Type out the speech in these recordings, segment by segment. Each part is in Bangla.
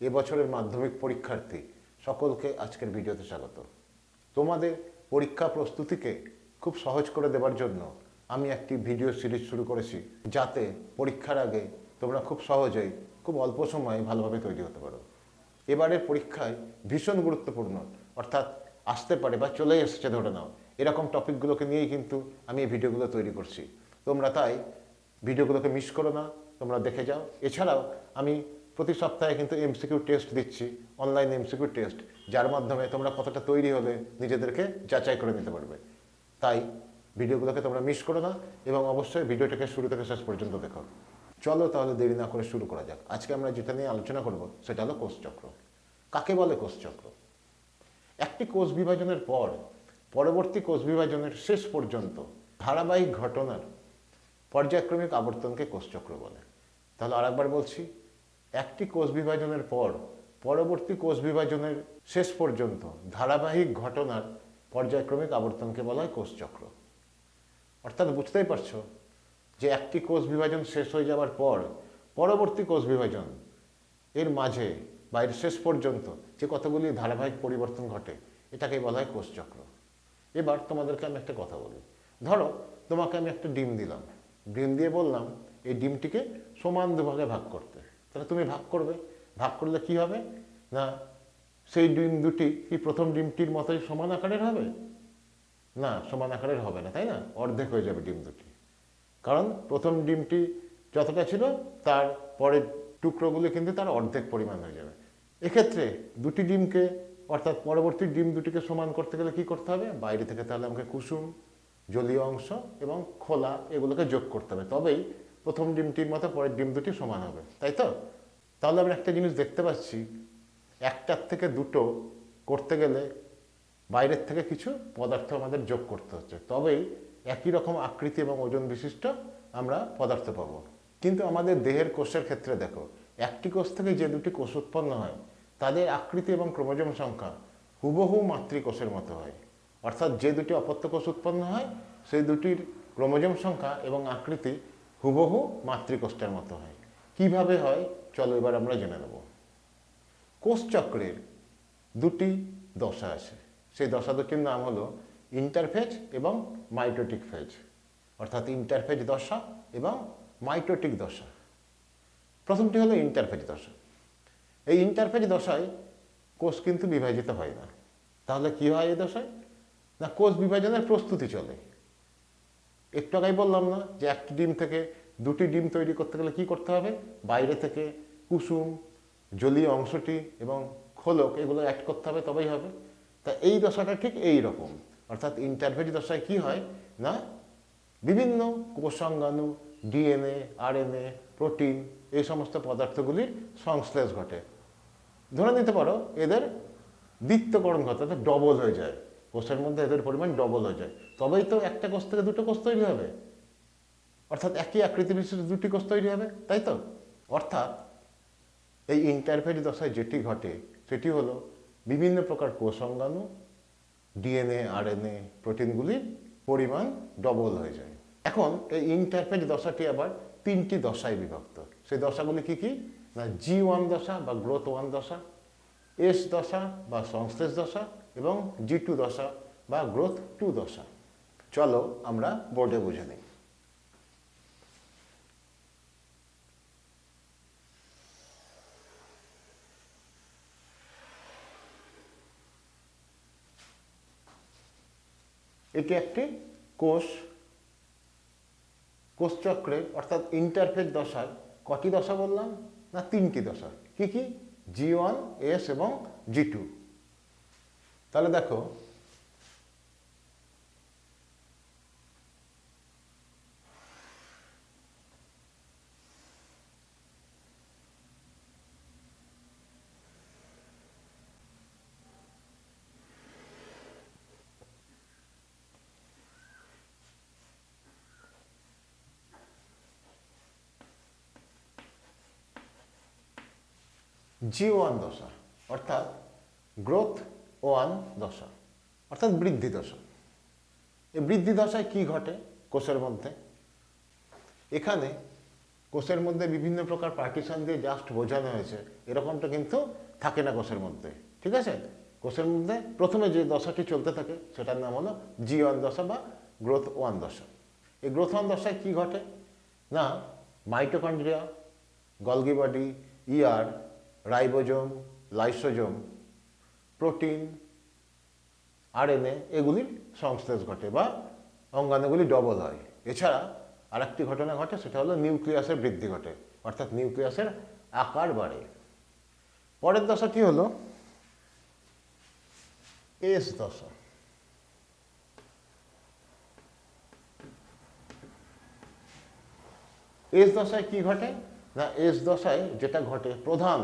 এবছরের মাধ্যমিক পরীক্ষার্থী, সকলকে আজকের ভিডিওতে স্বাগত। তোমাদের পরীক্ষা প্রস্তুতিকে খুব সহজ করে দেবার জন্য আমি একটি ভিডিও সিরিজ শুরু করেছি, যাতে পরীক্ষার আগে তোমরা খুব সহজেই, খুব অল্প সময়ে ভালোভাবে তৈরি হতে পারো। এবারের পরীক্ষায় ভীষণ গুরুত্বপূর্ণ, অর্থাৎ আসতে পারে বা চলে এসেছে ধরে নাও। এরকম টপিকগুলোকে নিয়েই কিন্তু আমি এই ভিডিওগুলো তৈরি করছি। তোমরা তাই ভিডিওগুলোকে মিস করো না, তোমরা দেখে যাও। এছাড়াও আমি প্রতি সপ্তাহে কিন্তু এমসিকিউ টেস্ট দিচ্ছি অনলাইন এমসিকিউ টেস্ট যার মাধ্যমে তোমরা কতটা তৈরি হলে নিজেদেরকে যাচাই করে নিতে পারবে। তাই ভিডিওগুলোকে তোমরা মিস করো না এবং অবশ্যই ভিডিওটাকে শুরু থেকে শেষ পর্যন্ত দেখো। চলো তাহলে দেরি না করে শুরু করা যাক। আজকে আমরা যেটা নিয়ে আলোচনা করব, সেটা হলো কোষচক্র কাকে বলে কোষচক্র একটি কোষ বিভাজনের পর, পরবর্তী কোষ বিভাজনের শেষ পর্যন্ত ধারাবাহিক ঘটনার পর্যায়ক্রমিক আবর্তনকে কোষচক্র বলে। তাহলে আরেকবার বলছি একটি কোষ বিভাজনের পর, পরবর্তী কোষ বিভাজনের শেষ পর্যন্ত ধারাবাহিক ঘটনার পর্যায়ক্রমিক আবর্তনকে বলা হয় কোষচক্র অর্থাৎ বুঝতেই পারছ যে একটি কোষ বিভাজন শেষ হয়ে যাওয়ার পর, পরবর্তী কোষ বিভাজন এর মাঝে বা এর শেষ পর্যন্ত যে কতগুলি ধারাবাহিক পরিবর্তন ঘটে এটাকে বলা হয় কোষচক্র এবার তোমাদেরকে আমি একটা কথা বলি। ধরো, তোমাকে আমি একটা ডিম দিলাম। ডিম দিয়ে বললাম, এই ডিমটিকে সমান দুভাগে ভাগ করতে। তাহলে তুমি ভাগ করবে। ভাগ করলে কি হবে? না, সেই ডিম দুটি কি প্রথম ডিমটির মতোই সমান আকারের হবে? না, সমান আকারের হবে না, তাই না? অর্ধেক হয়ে যাবে ডিম দুটি। কারণ প্রথম ডিমটি যতটা ছিল, তার পরের টুকরোগুলো কিন্তু তার অর্ধেক পরিমাণ হয়ে যাবে। এক্ষেত্রে দুটি ডিমকে, অর্থাৎ পরবর্তী ডিম দুটিকে সমান করতে গেলে কি করতে হবে? বাইরে থেকে তাহলে আমাকে কুসুম, জলীয় অংশ এবং খোলা, এগুলোকে যোগ করতে হবে। তবেই প্রথম ডিমটির মতো পরের ডিম দুটি সমান হবে। তাই তো? তাহলে আমরা একটা জিনিস দেখতে পাচ্ছি, একটার থেকে দুটো করতে গেলে বাইরের থেকে কিছু পদার্থ আমাদের যোগ করতে হচ্ছে। তবেই একই রকম আকৃতি এবং ওজন বিশিষ্ট আমরা পদার্থ পাবো। কিন্তু আমাদের দেহের কোষের ক্ষেত্রে দেখো, একটি কোষ থেকে যে দুটি কোষ উৎপন্ন হয়, তাদের আকৃতি এবং ক্রোমোজোম সংখ্যা হুবহু মাতৃকোষের মতো হয়। অর্থাৎ যে দুটি অপত্য কোষ উৎপন্ন হয়, সেই দুটির ক্রোমোজোম সংখ্যা এবং আকৃতি হুবহু মাতৃকোষটার মতো হয়। কীভাবে হয়? চলো এবার আমরা জেনে নেব। কোষচক্রের দুটি দশা আছে। সেই দশা দুটির নাম হলো ইন্টারফেজ এবং মাইটোটিক ফেজ। অর্থাৎ ইন্টারফেজ দশা এবং মাইটোটিক দশা। প্রথমটি হলো ইন্টারফেজ দশা। এই ইন্টারফেজ দশায় কোষ কিন্তু বিভাজিত হয় না। তাহলে কি হয় এই দশায়? না, কোষ বিভাজনের প্রস্তুতি চলে। একটু আগেই বললাম না যে একটি ডিম থেকে দুটি ডিম তৈরি করতে গেলে কি করতে হবে? বাইরে থেকে কুসুম, জলীয় অংশটি এবং খোলক এগুলো অ্যাড করতে হবে, তবেই হবে। তা এই দশাটা ঠিক এই রকম। অর্থাৎ ইন্টারভেজ দশায় কি হয় না? বিভিন্ন কোষাঙ্গাণু, ডিএনএ, আরএনএ, প্রোটিন এই সমস্ত পদার্থগুলির সংশ্লেষ ঘটে। ধরে নিতে পারো এদের দ্বিত্বকরণ ঘটে, অর্থাৎ ডবল হয়ে যায়। কোষের মধ্যে এদের পরিমাণ ডবল হয়ে যায়। তবেই তো একটা কোষ থেকে দুটো কোষ তৈরি হবে। অর্থাৎ একই আকৃতি বিশিষ্ট দুটি কোষ তৈরি হবে, তাই তো? অর্থাৎ এই ইন্টারফেজ দশায় যেটি ঘটে, সেটি হলো বিভিন্ন প্রকার কোষাঙ্গাণু ডিএনএ আরএনএ প্রোটিনগুলির পরিমাণ ডবল হয়ে যায়। এখন এই ইন্টারফেজ দশাটি আবার তিনটি দশায় বিভক্ত। সেই দশাগুলি কি কি? না জি ওয়ান দশা বা গ্রোথ ওয়ান দশা এস দশা বা সংশ্লেষ দশা এবং জি টু দশা বা গ্রোথ টু দশা। চলো আমরা বোর্ডে বুঝে নিই। এটি একটি কোষ। কোষচক্রে অর্থাৎ ইন্টারফেজ দশার কটি দশা বললাম না তিনটি দশা? কি কি? জি ওয়ান এস এবং জি টু তাহলে দেখো জি ওয়ান দশা, অর্থাৎ গ্রোথ ওয়ান দশা, অর্থাৎ বৃদ্ধি দশা। এই বৃদ্ধি দশায় কি ঘটে কোষের মধ্যে? এখানে কোষের মধ্যে বিভিন্ন প্রকার পার্টিশন দিয়ে জাস্ট বোঝানো হয়েছে। এরকমটা কিন্তু থাকে না কোষের মধ্যে, ঠিক আছে? কোষের মধ্যে প্রথমে যে দশাটি চলতে থাকে, সেটার নাম হলো জি ওয়ান দশা বা গ্রোথ ওয়ান দশা। এই গ্রোথ ওয়ান দশায় কি ঘটে? না মাইটোকন্ড্রিয়া গলগি বডি ইয়ার রাইবোজোম, লাইসোজোম, প্রোটিন, আরএনএ এগুলির সংশ্লেষ ঘটে বা অঙ্গাণুগুলি ডবল হয়। এছাড়া আরেকটি ঘটনা ঘটে, সেটা হলো নিউক্লিয়াসের বৃদ্ধি ঘটে, অর্থাৎ নিউক্লিয়াসের আকার বাড়ে। পরের দশাটি হলো এস দশা। এস দশায় কি ঘটে? না, এস দশায় যেটা ঘটে, প্রধান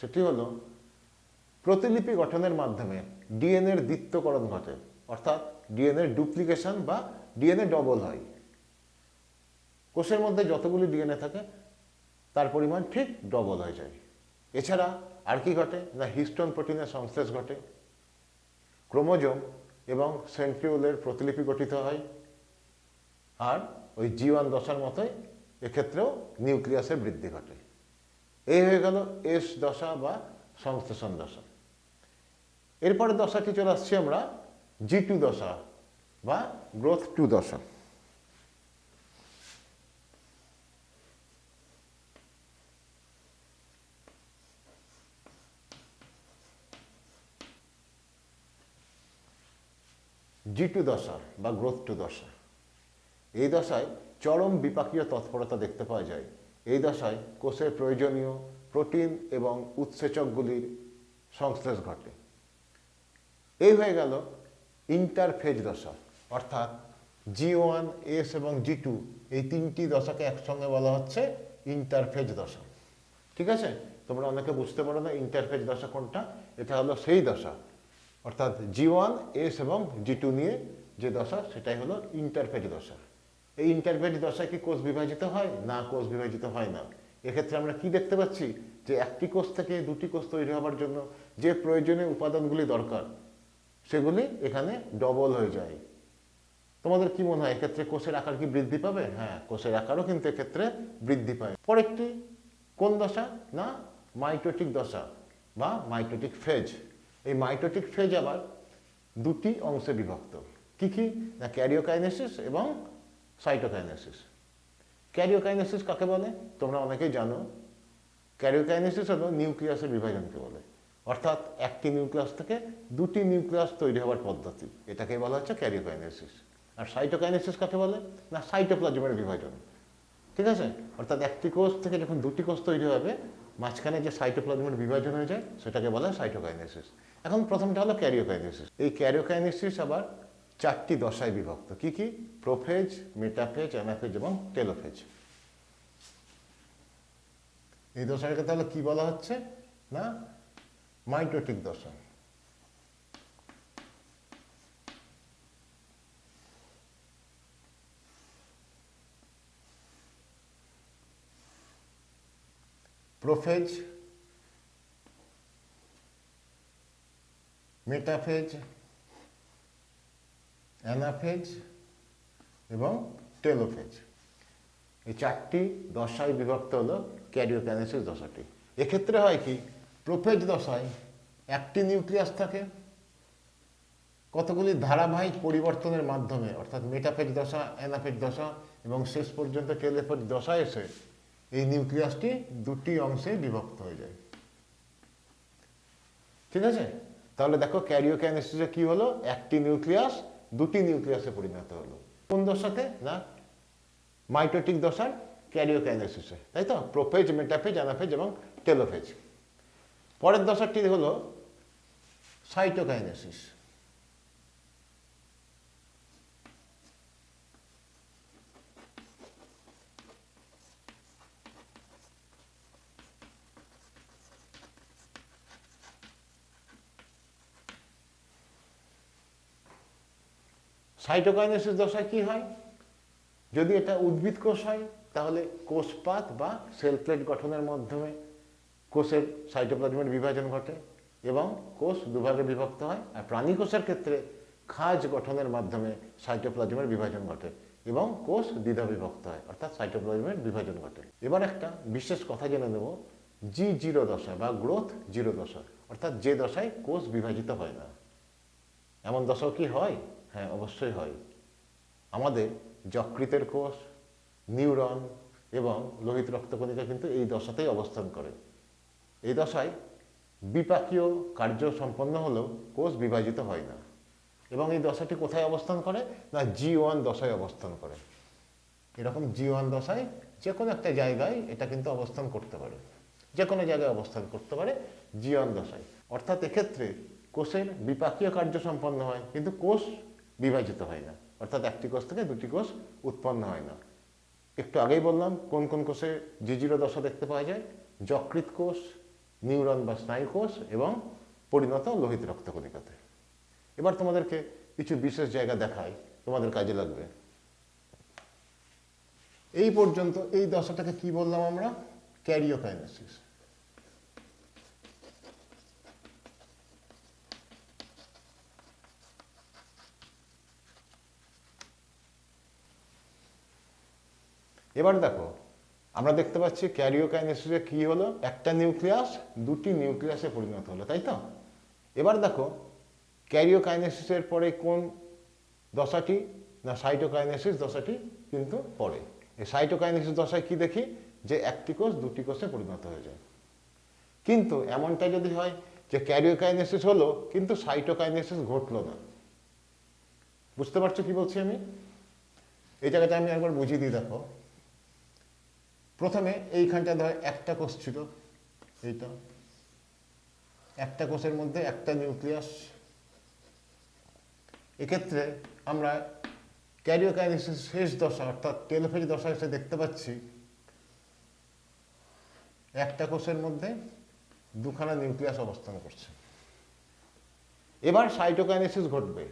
সেটি হলো প্রতিলিপি গঠনের মাধ্যমে ডিএনএর দ্বিত্বকরণ ঘটে, অর্থাৎ ডিএনএর ডুপ্লিকেশন বা ডিএনএ ডবল হয়। কোষের মধ্যে যতগুলি ডিএনএ থাকে, তার পরিমাণ ঠিক ডবল হয়ে যায়। এছাড়া আর কি ঘটে? না হিস্টোন প্রোটিনের সংশ্লেষ ঘটে। ক্রোমোজোম এবং সেন্ট্রিওলের প্রতিলিপি গঠিত হয়। আর ওই জীবান দশার মতোই এক্ষেত্রেও নিউক্লিয়াসের বৃদ্ধি ঘটে। এই হয়ে গেল এস দশা বা সংশ্লেষণ দশা এরপরে দশাটি চলে আসছি আমরা? জি টু দশা বা গ্রোথ টু দশা। জি টু দশা বা গ্রোথ টু দশা। এই দশায় চরম বিপাকীয় তৎপরতা দেখতে পাওয়া যায়। এই দশায় কোষের প্রয়োজনীয় প্রোটিন এবং উৎসেচকগুলির সংশ্লেষ ঘটে। এই হয়ে গেল ইন্টারফেজ দশা, অর্থাৎ জি ওয়ান এস এবং জি টু, এই তিনটি দশাকে একসঙ্গে বলা হচ্ছে ইন্টারফেজ দশা। ঠিক আছে? তোমরা অনেকে বুঝতে পারো না ইন্টারফেজ দশা কোনটা। এটা হলো সেই দশা, অর্থাৎ জি ওয়ান এস এবং জি টু নিয়ে যে দশা, সেটাই হলো ইন্টারফেজ দশা। এই ইন্টারফেজ দশায় কি কোষ বিভাজিত হয়? না, কোষ বিভাজিত হয় না। এক্ষেত্রে আমরা কি দেখতে পাচ্ছি? যে একটি কোষ থেকে দুটি কোষ তৈরি হবার জন্য যে প্রয়োজনীয় উপাদানগুলি দরকার, সেগুলি এখানে ডবল হয়ে যায়। তোমাদের কি মনে হয়, এক্ষেত্রে কোষের আকার কি বৃদ্ধি পাবে? হ্যাঁ কোষের আকারও কিন্তু এক্ষেত্রে বৃদ্ধি পায়। পরেরটি, কোন দশা? না মাইটোটিক দশা বা মাইটোটিক ফেজ এই মাইটোটিক ফেজ আবার দুটি অংশে বিভক্ত। কি কি? না, ক্যারিওকাইনেসিস এবং সাইটোকাইনেসিস ক্যারিওকাইনেসিস কাকে বলে? তোমরা অনেকেই জানো। ক্যারিওকাইনেসিস হলো নিউক্লিয়াসের বিভাজনকে বলে। অর্থাৎ একটি নিউক্লিয়াস থেকে দুটি নিউক্লিয়াস তৈরি হওয়ার পদ্ধতি। এটাকে বলা হচ্ছে ক্যারিওকাইনেসিস আর সাইটোকাইনেসিস কাকে বলে? না সাইটোপ্লাজমের বিভাজন। ঠিক আছে? অর্থাৎ একটি কোষ থেকে যখন দুটি কোষ তৈরি হবে, মাঝখানে যে সাইটোপ্লাজমের বিভাজন হয়ে যায়, সেটাকে বলা হয় সাইটোকাইনেসিস এখন প্রথমটা হলো ক্যারিওকাইনেসিস এই ক্যারিওকাইনেসিস আবার চারটি দশায় বিভক্ত। কি কি? প্রোফেজ, মেটাফেজ, অ্যানাফেজ এবং টেলোফেজ। এই দশাটাকে তাহলে কি বলা হচ্ছে? না? মাইটোটিক দশা। প্রোফেজ, মেটাফেজ অ্যানাফেজ এবং টেলোফেজ। এই চারটি দশায় বিভক্ত হলো ক্যারিওকাইনেসিস দশাটি। এক্ষেত্রে হয় কি, প্রোফেজ দশায় একটি নিউক্লিয়াস থাকে, কতগুলি ধারাবাহিক পরিবর্তনের মাধ্যমে, অর্থাৎ মেটাফেজ দশা, অ্যানাফেজ দশা এবং শেষ পর্যন্ত টেলোফেজ দশা এসে এই নিউক্লিয়াসটি দুটি অংশে বিভক্ত হয়ে যায়। ঠিক আছে? তাহলে দেখো ক্যারিওকাইনেসিসে কি হলো? একটি নিউক্লিয়াস দুটি নিউক্লিয়াসে পরিণত হলো। কোন দশাতে? না? মাইটোটিক দশার ক্যারিওকাইনেসিসে, তাই তো? প্রোফেজ, মেটাফেজ, অ্যানাফেজ এবং টেলোফেজ। পরের দশাটি হলো সাইটোকাইনেসিস। সাইটোকাইনেসিস দশায় কি হয়? যদি এটা উদ্ভিদ কোষ হয়, তাহলে কোষপাত বা সেল প্লেট গঠনের মাধ্যমে কোষের সাইটোপ্লাজমের বিভাজন ঘটে এবং কোষ দুভাগে বিভক্ত হয় আর প্রাণী কোষের ক্ষেত্রে খাজ গঠনের মাধ্যমে সাইটোপ্লাজমের বিভাজন ঘটে এবং কোষ দ্বিধা বিভক্ত হয়, অর্থাৎ সাইটোপ্লাজমের বিভাজন ঘটে। এবার একটা বিশেষ কথা জেনে নেব জি জিরো দশা বা গ্রোথ জিরো দশা, অর্থাৎ যে দশায় কোষ বিভাজিত হয় না। এমন দশাও কি হয়? হ্যাঁ অবশ্যই হয়। আমাদের যকৃতের কোষ, নিউরন এবং লোহিত রক্তকণিকা কিন্তু এই দশাতেই অবস্থান করে। এই দশায় বিপাকীয় কার্য সম্পন্ন হলেও কোষ বিভাজিত হয় না। এবং এই দশাটি কোথায় অবস্থান করে? না, জি ওয়ান দশায় অবস্থান করে। এরকম জি ওয়ান দশায় যে কোনো একটা জায়গায় এটা কিন্তু অবস্থান করতে পারে। যে কোনো জায়গায় অবস্থান করতে পারে জি ওয়ান দশায়। অর্থাৎ এক্ষেত্রে কোষের বিপাকীয় কার্য সম্পন্ন হয়, কিন্তু কোষ বিভাজিত হয় না। অর্থাৎ একটি কোষ থেকে দুটি কোষ উৎপন্ন হয় না। একটু আগেই বললাম, কোন কোন কোষে জিজিরো দশা দেখতে পাওয়া যায়? যকৃত কোষ, নিউরন বা স্নায়ু কোষ এবং পরিণত লোহিত রক্তকণিকাতে এবার তোমাদেরকে কিছু বিশেষ জায়গা দেখাই, তোমাদের কাজে লাগবে। এই পর্যন্ত এই দশাটাকে কি বললাম আমরা? ক্যারিওকাইনেসিস। এবার দেখো, আমরা দেখতে পাচ্ছি ক্যারিওকাইনেসিসে কি হলো? একটা নিউক্লিয়াস দুটি নিউক্লিয়াসে পরিণত হলো, তাই তো? এবার দেখো, ক্যারিওকাইনেসিসের পরে কোন দশাটি না সাইটোকাইনেসিস দশাটি কিন্তু পড়ে? এই সাইটোকাইনেসিস দশায় কি দেখি? যে একটি কোষ দুটি কোষে পরিণত হয়ে যায়। কিন্তু এমনটা যদি হয় যে ক্যারিওকাইনেসিস হলো, কিন্তু সাইটোকাইনেসিস ঘটলো না। বুঝতে পারছ কি বলছি আমি? এই জায়গাটা আমি একবার বুঝিয়ে দিই, দেখো। প্রথমে এইখানটা ধর একটা কোষ ছিল এইটা একটা কোষের মধ্যে একটা নিউক্লিয়াস। এক্ষেত্রে আমরা ক্যারিওকাইনেসিস শেষ দশা, অর্থাৎ টেলোফেজ দশা এসে দেখতে পাচ্ছি, একটা কোষের মধ্যে দুখানা নিউক্লিয়াস অবস্থান করছে। এবার সাইটোকাইনেসিস ঘটবে।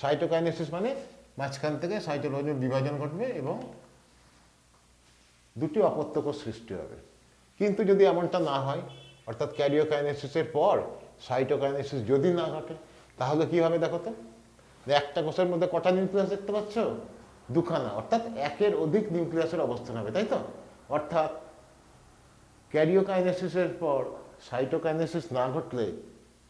সাইটোকাইনেসিস মানে মাঝখান থেকে সাইটোপ্লাজমের বিভাজন ঘটবে এবং দুটি অপত্য কোষ সৃষ্টি হবে। কিন্তু যদি এমনটা না হয়, অর্থাৎ ক্যারিওকাইনেসিসের পর সাইটোকাইনেসিস যদি না ঘটে, তাহলে কি হবে দেখো তো? একটা কোষের মধ্যে কটা নিউক্লিয়াস দেখতে পাচ্ছ? দুখানা। অর্থাৎ একের অধিক নিউক্লিয়াসের অবস্থান হবে, তাই তো? অর্থাৎ ক্যারিওকাইনেসিসের পর সাইটোকাইনেসিস না ঘটলে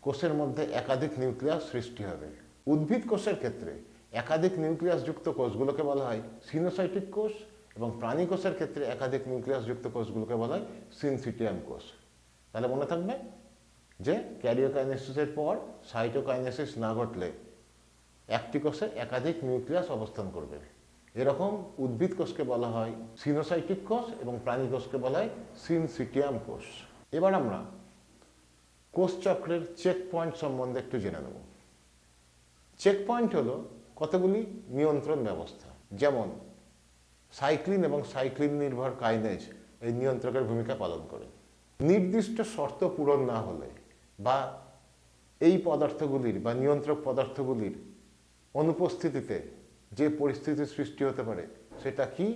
কোষের মধ্যে একাধিক নিউক্লিয়াস সৃষ্টি হবে। উদ্ভিদ কোষের ক্ষেত্রে একাধিক নিউক্লিয়াস যুক্ত কোষগুলোকে বলা হয় সিনোসাইটিক কোষ এবং প্রাণী কোষের ক্ষেত্রে একাধিক নিউক্লিয়াস যুক্ত কোষগুলোকে বলা হয় সিনসিটিয়াম কোষ। তাহলে মনে থাকবে যে ক্যারিওকাইনেসিসের পর সাইটোকাইনেসিস না ঘটলে একটি কোষে একাধিক নিউক্লিয়াস অবস্থান করবে। এরকম উদ্ভিদ কোষকে বলা হয় সিনোসাইটিক কোষ এবং প্রাণী কোষকে বলা হয় সিনসিটিয়াম কোষ। এবার আমরা কোষ চক্রের চেক পয়েন্ট সম্বন্ধে একটু জেনে নেব। চেক পয়েন্ট হলো কতগুলি নিয়ন্ত্রণ ব্যবস্থা। যেমন সাইক্লিন এবং সাইক্লিন নির্ভর কাইনেজ এই নিয়ন্ত্রকের ভূমিকা পালন করে। নির্দিষ্ট শর্ত পূরণ না হলে বা এই পদার্থগুলির বা নিয়ন্ত্রক পদার্থগুলির অনুপস্থিতিতে যে পরিস্থিতির সৃষ্টি হতে পারে, সেটা কি?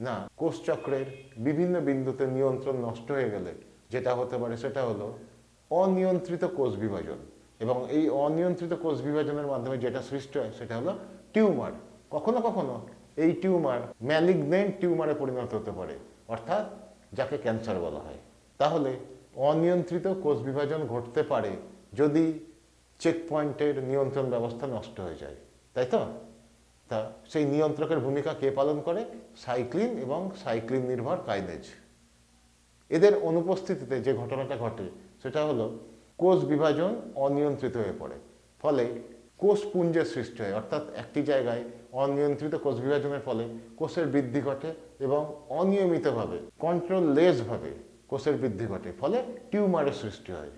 না কোষচক্রের বিভিন্ন বিন্দুতে নিয়ন্ত্রণ নষ্ট হয়ে গেলে যেটা হতে পারে সেটা হলো অনিয়ন্ত্রিত কোষ বিভাজন এবং এই অনিয়ন্ত্রিত কোষ বিভাজনের মাধ্যমে যেটা সৃষ্টি হয় সেটা হলো টিউমার। কখনো কখনো এই টিউমার ম্যালিগনেন্ট টিউমারে পরিণত হতে পারে, অর্থাৎ যাকে ক্যান্সার বলা হয়। তাহলে অনিয়ন্ত্রিত কোষ বিভাজন ঘটতে পারে যদি চেক পয়েন্টের নিয়ন্ত্রণ ব্যবস্থা নষ্ট হয়ে যায়, তাই তো? তা সেই নিয়ন্ত্রকের ভূমিকা কে পালন করে? সাইক্লিন এবং সাইক্লিন নির্ভর কাইনেজ। এদের অনুপস্থিতিতে যে ঘটনাটা ঘটে, সেটা হলো কোষ বিভাজন অনিয়ন্ত্রিত হয়ে পড়ে। ফলে কোষ পুঞ্জের সৃষ্টি হয়, অর্থাৎ একটি জায়গায় অনিয়ন্ত্রিত কোষ বিভাজনের ফলে কোষের বৃদ্ধি ঘটে এবং অনিয়মিতভাবে কন্ট্রোললেসভাবে কোষের বৃদ্ধি ঘটে, ফলে টিউমারের সৃষ্টি হয়।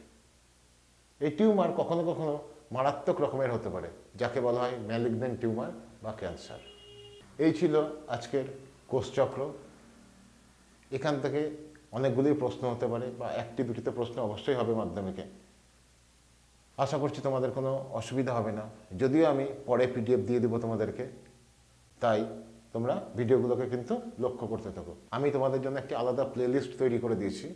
এই টিউমার কখনো কখনো মারাত্মক রকমের হতে পারে, যাকে বলা হয় ম্যালিগনেন্ট টিউমার বা ক্যান্সার এই ছিল আজকের কোষচক্র এখান থেকে অনেকগুলি প্রশ্ন হতে পারে বা একটি দুটিতে প্রশ্ন অবশ্যই হবে মাধ্যমিকে। আশা করছি তোমাদের কোনো অসুবিধা হবে না। যদিও আমি পরে পিডিএফ দিয়ে দেবো তোমাদেরকে। তাই তোমরা ভিডিওগুলোকে কিন্তু লক্ষ্য করতে থাকো। আমি তোমাদের জন্য একটি আলাদা প্লেলিস্ট তৈরি করে দিয়েছি।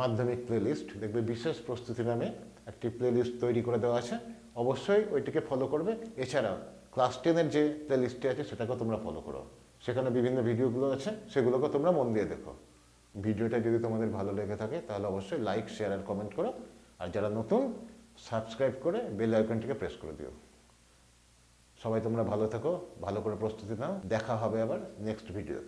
মাধ্যমিক প্লেলিস্ট দেখবে বিশেষ প্রস্তুতি নামে একটি প্লেলিস্ট তৈরি করে দেওয়া আছে। অবশ্যই ওইটিকে ফলো করবে। এছাড়াও ক্লাস টেনের যে প্লেলিস্টটি আছে, সেটাকেও তোমরা ফলো করো। সেখানে বিভিন্ন ভিডিওগুলো আছে সেগুলোকে তোমরা মন দিয়ে দেখো। ভিডিওটা যদি তোমাদের ভালো লেগে থাকে, তাহলে অবশ্যই লাইক শেয়ার আর কমেন্ট করো। আর যারা নতুন সাবস্ক্রাইব করে বেল আইকনটিকে প্রেস করে দিও। সবাই তোমরা ভালো থাকো ভালো করে প্রস্তুতি নাও। দেখা হবে আবার নেক্সট ভিডিওতে